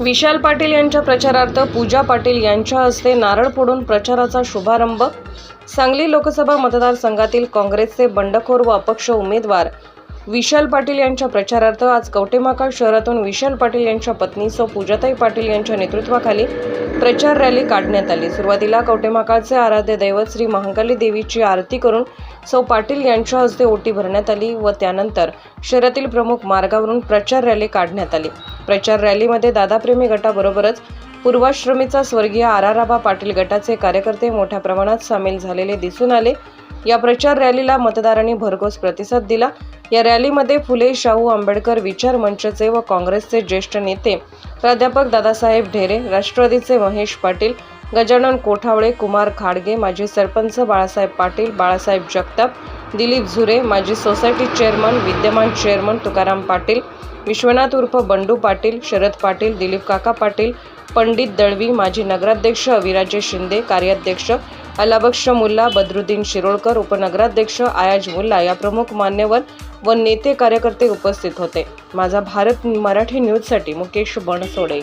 विशाल पाटील यांच्या प्रचारार्थ पूजा पाटील यांच्या हस्ते नारळ फोडून प्रचाराचा शुभारंभ. सांगली लोकसभा मतदारसंघातील काँग्रेसचे बंडखोर व अपक्ष उमेदवार. विशाल पाटील यांच्या प्रचारार्थ आज कवटेमाकाळ शहरातून विशाल पाटील यांच्या पत्नी सौ पूजाताई पाटील यांच्या नेतृत्वाखाली प्रचार रॅली काढण्यात आली. सुरुवातीला कवटेमाकाळचे आराध्य दैवत श्री महाकाली देवीची आरती करून सौ पाटील यांच्या हस्ते ओटी भरण्यात आली व त्यानंतर शहरातील प्रमुख मार्गावरून प्रचार रॅली काढण्यात आली. प्रचार रॅलीमध्ये दादाप्रेमी गटाबरोबरच पूर्वाश्रमीचा स्वर्गीय आराराबा पाटील गटाचे कार्यकर्ते मोठ्या प्रमाणात सामील झालेले दिसून आले. या प्रचार रॅलीला मतदारांनी भरघोस प्रतिसाद दिला. या रॅलीमध्ये फुले शाहू आंबेडकर विचार मंचचे व काँग्रेसचे ज्येष्ठ नेते प्राध्यापक दादासाहेब ढेरे राष्ट्रवादीचे महेश पाटील गजानन कोठावळे कुमार खाडगे माजी सरपंच बाळासाहेब पाटील बाळासाहेब जगताप दिलीप झुरे माजी सोसायटी चेअरमन विद्यमान चेअरमन तुकाराम पाटील विश्वनाथ उर्फ बंडू पाटील शरद पाटील दिलीप काका पाटील पंडित दळवी माजी नगराध्यक्ष अविराजे शिंदे कार्याध्यक्ष अलाबक्ष मुल्ला बद्रुद्दीन शिरोळकर उपनगराध्यक्ष आयाज मुल्ला या प्रमुख मान्यवर व नेते कार्यकर्ते उपस्थित होते. माझा भारत मराठी न्यूजसाठी मुकेश बनसोडे.